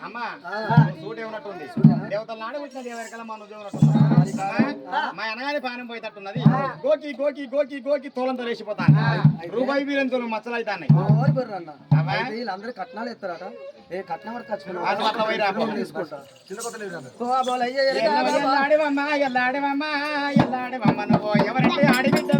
అమ్మా మా అనగానే పానం పోయేటట్టున్నది. గోకి గోకి గోకి గోకి తోలంతో లేచిపోతాను రూపాయి బీరం తోలు మచ్చలు అవుతాయి కట్నాలు ఎత్తారట. ఏ కట్నం వరకు ఎవరంటే ఆడిబిడ్డ